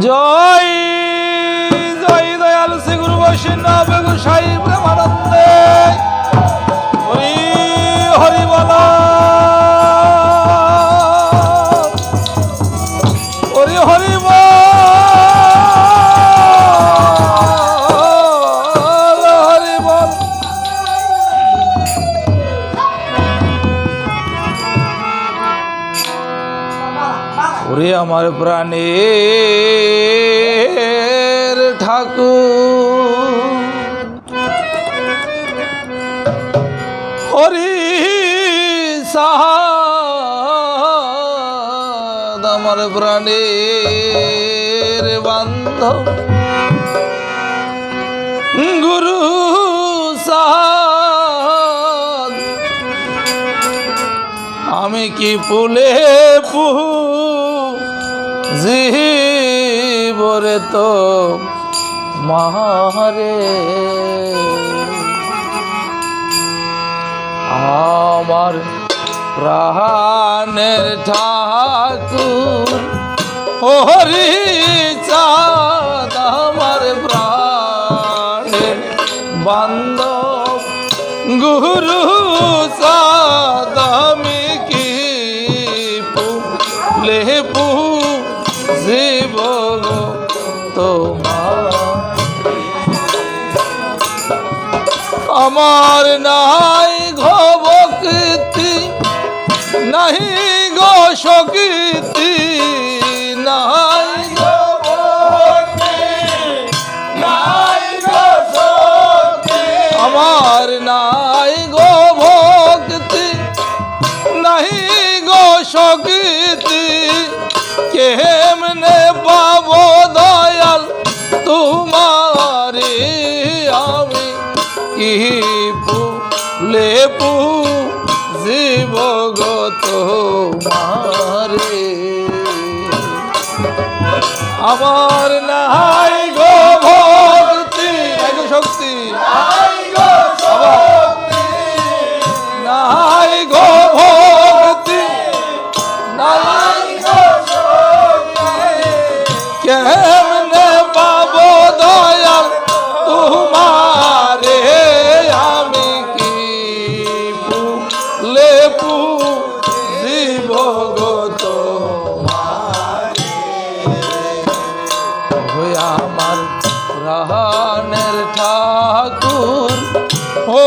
জয় জয় দয়াল শ্রী গুরু বৈষ্ণব গোসাই প্রেমানন্দে। হরি হরি বল। ওরে আমার প্রাণের ঠাকুর। হরি সাহাদ আমার প্রাণের বান্ধব। গুরু আমি কি পুলে পুহু জীবরে তো মারে। আমার প্রাণের ঠাকুর হরি আমার প্রাণের বান্ধব। গুরু চাঁদ জীব তোমার আমার নাই ঘবকৃতি নাহি গো শকৃতি নাই আমার নাই গো ভক্তি নাহি গো ফুলে পু জীবগত মারে। আমার নাই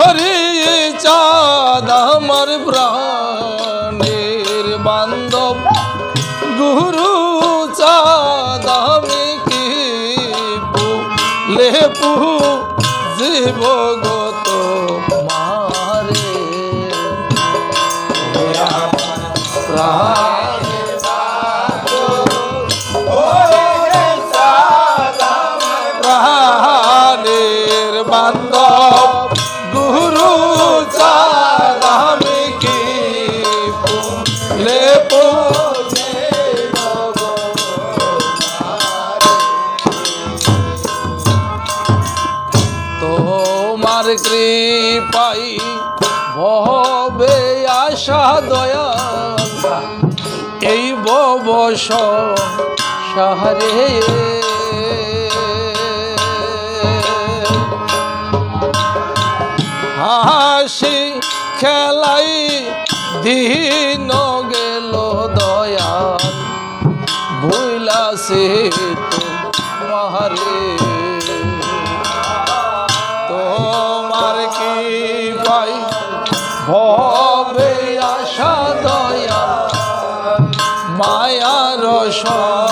হরি চাঁদ আমার প্রাণের বান্ধব। গুরু চাঁদ আমি কি লেপু জীবগত তোমার কৃপাই ভবে আশা দয়া। এই ববস সাহারে। হাসি খেলাই দিন তোমারে তোমার কি ভাই? আশা দয়া মায়ার হাসি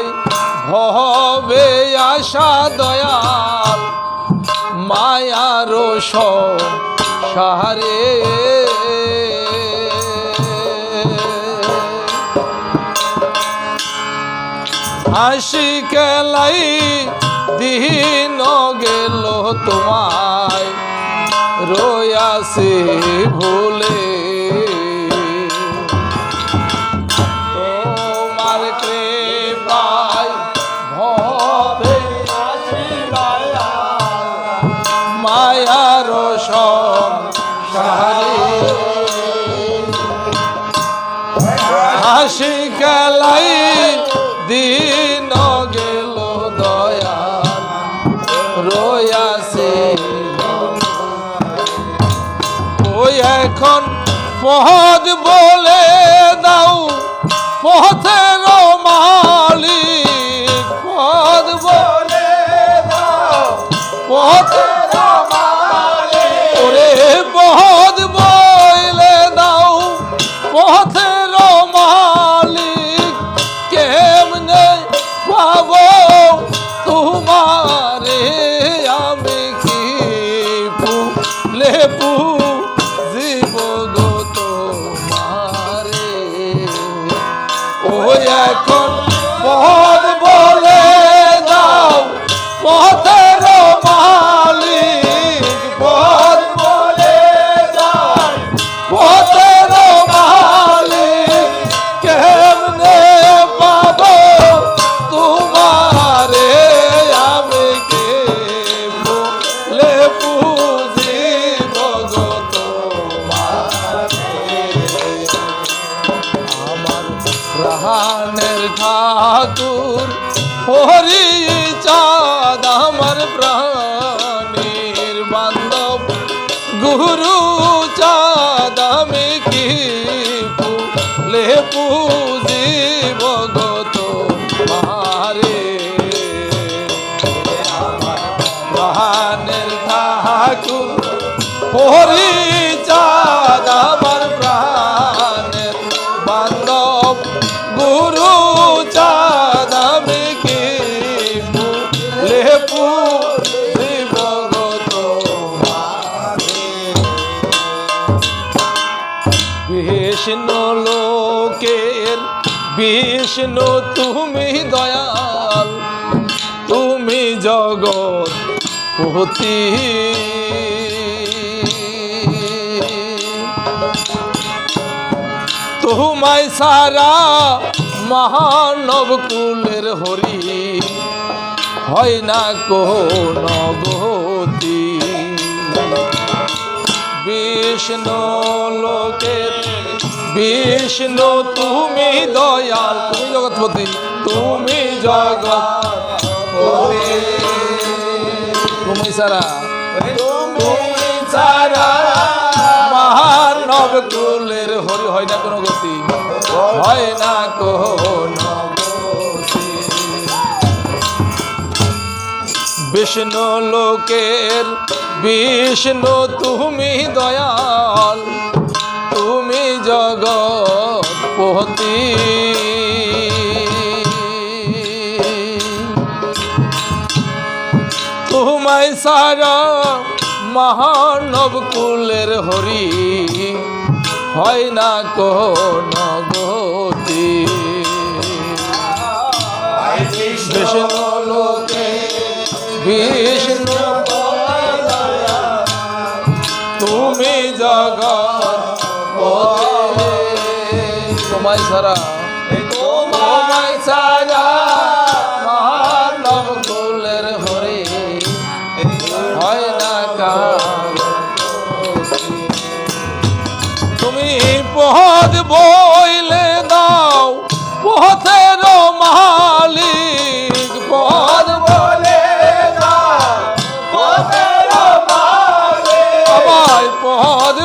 কৃপায় ভবে আশা দয়াল মায়ার সাহারে। হাসি কেলাই দিন গেল তোমায় রয়াসে ভুলে। গেল দয়া রয়াছে ওই এখন পহদ বলে দাও পথের প্রাণের ঠাকুর, হরি চাঁদ আমার প্রাণের বান্ধব। গুরু চাঁদ আমি কি ফুলে পুজিব গত মারে প্রাণের ঠাকুর, হরি বিষ্ণু লোকের বিষ্ণু, তুমি দয়াল, তুমি জগৎ পতি তোমায় সারা মহানব কুলের হরি, হয় না কোন গতি। বিষ্ণু লোকের বিষ্ণু তুমি দয়াল। তুমি জগৎপতি তুমি জগৎপতি তুমি সারা তুমি সারা মহানব কুলের হরি হয় না কোনো গতি হয় না কোন বিষ্ণু লোকের বিষ্ণু তুমি দয়াল। জগৎপতি। তোমায় সারা মহানব কুলের হরি হয় না কোন গতি। বিষ্ণু তুমি জগৎ তোমায় সারা তোমায় সারা মানব কুলের হরে হয় না কার। তুমি পদ বইলে দাও পথের মালিক পদ বলে দাও পথের মালিক। আমায় পদ